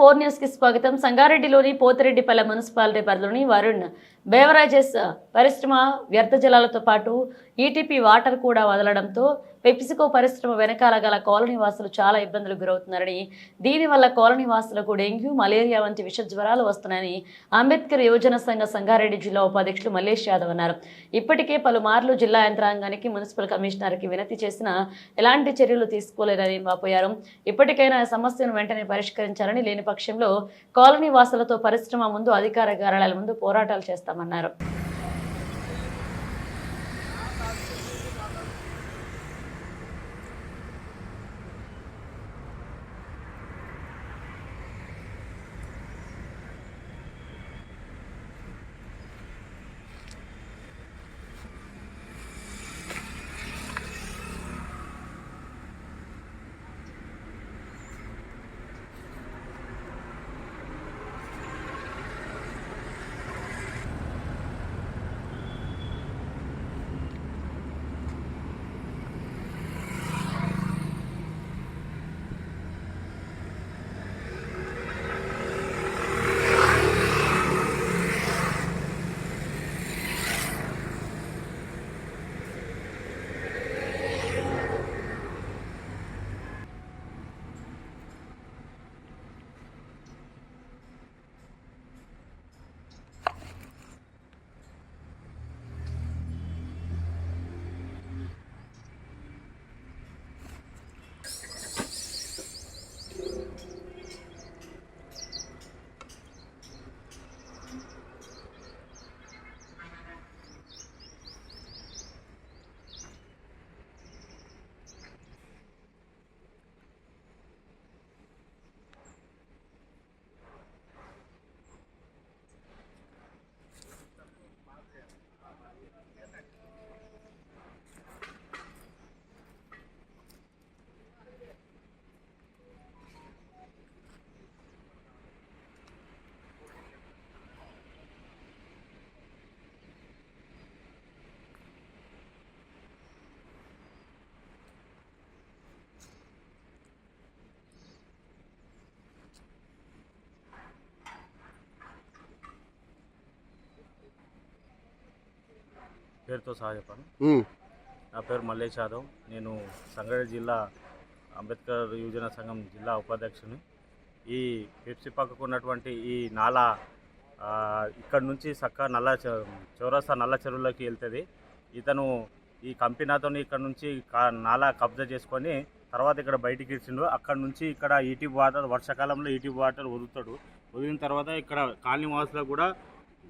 Four న్యూస్కి స్వాగతం. సంగారెడ్డిలోని Pothireddypalle municipality పరిధిలోని వరుణ్ బేవరేజెస్ పరిశ్రమ వ్యర్థ జలాలతో పాటు ఈటీపీ వాటర్ కూడా వదలడంతో పెప్సికో పరిశ్రమ వెనకాల గల కాలనీ వాసులు చాలా ఇబ్బందులకు గురవుతున్నారని దీనివల్ల కాలనీ వాసులకు డెంగ్యూ మలేరియా వంటి విష జ్వరాలు వస్తున్నాయని అంబేద్కర్ యువజన సంఘ సంగారెడ్డి జిల్లా ఉపాధ్యక్షులు మల్లేష్ యాదవ్ అన్నారు. ఇప్పటికే పలుమార్లు జిల్లా యంత్రాంగానికి మున్సిపల్ కమిషనర్కి వినతి చేసినా ఎలాంటి చర్యలు తీసుకోలేదని వాపోయారు. ఇప్పటికైనా సమస్యను వెంటనే పరిష్కరించాలని లేని పక్షంలో కాలనీ వాసులతో పరిశ్రమ ముందు అధికార కార్యాలయాల ముందు పోరాటాలు చేస్తారు. చేస్తామన్నారు పేరుతో సహా చెప్పాను. నా పేరు మల్లేష్ యాదవ్. నేను సంగారెడ్డి జిల్లా అంబేద్కర్ యువజన సంఘం జిల్లా ఉపాధ్యక్షుని. ఈ పెప్సీ పక్కకు ఉన్నటువంటి ఈ నాలా ఇక్కడ నుంచి చక్క నల్ల చౌరస్తా నల్ల చెరువులోకి వెళ్తుంది. ఇతను ఈ కంపెనీతో ఇక్కడ నుంచి కా- నాలా కబ్జా చేసుకొని తర్వాత ఇక్కడ బయటికి ఇచ్చిండు. అక్కడ నుంచి ఇక్కడ ఈటీ వాటర్ వర్షాకాలంలో ఈటీ వాటర్ వదులుతాడు. వదిలిన తర్వాత ఇక్కడ కాలనీ వాసులకు కూడా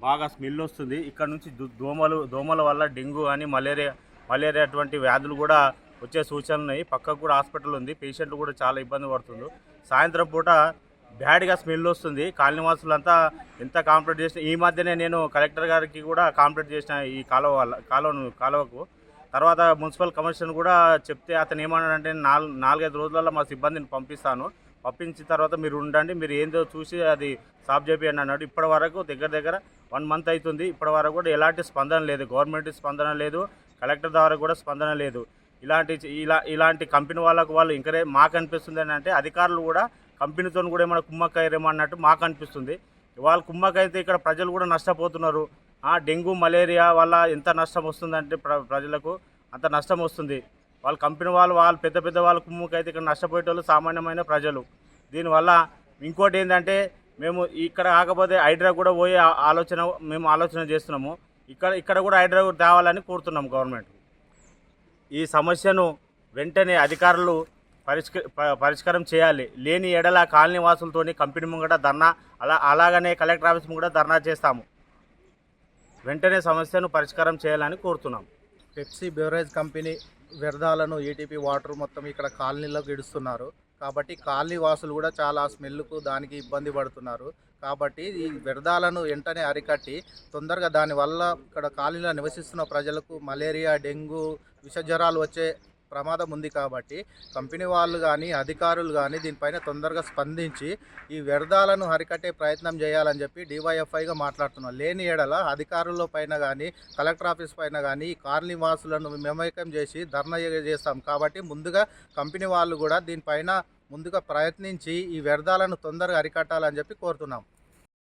బాగా స్మెల్ వస్తుంది. ఇక్కడ నుంచి దు- దోమలు దోమల వల్ల డెంగ్యూ అని మలేరియా మలేరియా అటువంటి వ్యాధులు కూడా వచ్చే సూచనలు ఉన్నాయి. పక్కకు కూడా హాస్పిటల్ ఉంది. పేషెంట్లు కూడా చాలా ఇబ్బంది పడుతుంది సాయంత్రం పూట బ్యాడ్గా స్మెల్ వస్తుంది. కాలనీవాసులంతా ఎంత కాంప్లైంట్ చేసిన ఈ మధ్యనే నేను కలెక్టర్ గారికి కూడా కాంప్లైంట్ చేసిన ఈ కాలువ వల్ల కాలువను కాలువకు. తర్వాత మున్సిపల్ కమిషన్ కూడా చెప్తే అతను ఏమన్నాడంటే నాలుగు నాలుగైదు రోజులలో మా సిబ్బందిని పంపిస్తాను. పంపించిన తర్వాత మీరు ఉండండి మీరు ఏందో చూసి అది సాఫ్ చేపియండి అన్నాడు. ఇప్పటి వరకు దగ్గర దగ్గర వన్ మంత్ అవుతుంది ఇప్పటి వరకు కూడా ఎలాంటి స్పందన లేదు. గవర్నమెంట్ స్పందన లేదు. కలెక్టర్ ద్వారా కూడా స్పందన లేదు. ఇలాంటి ఇలా ఇలాంటి కంపెనీ వాళ్ళకు వాళ్ళు ఇంకరే మాకు అనిపిస్తుంది అని అంటే అధికారులు కూడా కంపెనీతో కూడా ఏమైనా కుమ్మక్కయ్యారేమో అన్నట్టు మాకు అనిపిస్తుంది. వాళ్ళు కుమ్మక్కైతే ఇక్కడ ప్రజలు కూడా నష్టపోతున్నారు. ఆ డెంగ్యూ మలేరియా వల్ల ఎంత నష్టం వస్తుందంటే ప్ర ప్రజలకు అంత నష్టం వస్తుంది. వాళ్ళ కంపెనీ వాళ్ళు వాళ్ళు పెద్ద పెద్ద వాళ్ళ కుమ్ముకైతే ఇక్కడ నష్టపోయేటోళ్ళు సామాన్యమైన ప్రజలు. దీనివల్ల ఇంకోటి ఏంటంటే మేము ఇక్కడ కాకపోతే హైడ్రా కూడా పోయే ఆలోచన మేము ఆలోచన చేస్తున్నాము. ఇక్కడ ఇక్కడ కూడా హైడ్రా కూడా తేవాలని కోరుతున్నాం గవర్నమెంట్. ఈ సమస్యను వెంటనే అధికారులు పరిష్క పరిష్కారం చేయాలి. లేని ఎడల కాలనీ వాసులతోని కంపెనీ ముంగట ధర్నా అలా అలాగనే కలెక్టర్ ఆఫీస్ ముంగట ధర్నా చేస్తాము. వెంటనే సమస్యను పరిష్కారం చేయాలని కోరుతున్నాం పెప్సీ బెవరేజ్ కంపెనీ వ్యర్థాలను ఏటీపీ వాటర్ మొత్తం ఇక్కడ కాలనీలోకి ఇడుస్తున్నారు. కాబట్టి కాలనీ వాసులు కూడా చాలా స్మెల్కు దానికి ఇబ్బంది పడుతున్నారు. కాబట్టి ఈ వ్యర్థాలను వెంటనే అరికట్టి తొందరగా దానివల్ల ఇక్కడ కాలనీలో నివసిస్తున్న ప్రజలకు మలేరియా డెంగ్యూ విష జ్వరాలు వచ్చే ప్రమాదం ఉంది కాబట్టి కంపెనీ వాళ్ళు కానీ అధికారులు కానీ దీనిపైన తొందరగా స్పందించి ఈ వ్యర్థాలను అరికట్టే ప్రయత్నం చేయాలని చెప్పి డివైఎఫ్ఐగా మాట్లాడుతున్నాం. లేని ఏడల అధికారుల పైన కానీ కలెక్టర్ ఆఫీస్ పైన కానీ ఈ కాలనీ వాసులను చేసి ధర్నా చేస్తాం. కాబట్టి ముందుగా కంపెనీ వాళ్ళు కూడా దీనిపైన ముందుగా ప్రయత్నించి ఈ వ్యర్థాలను తొందరగా అరికట్టాలని చెప్పి కోరుతున్నాం.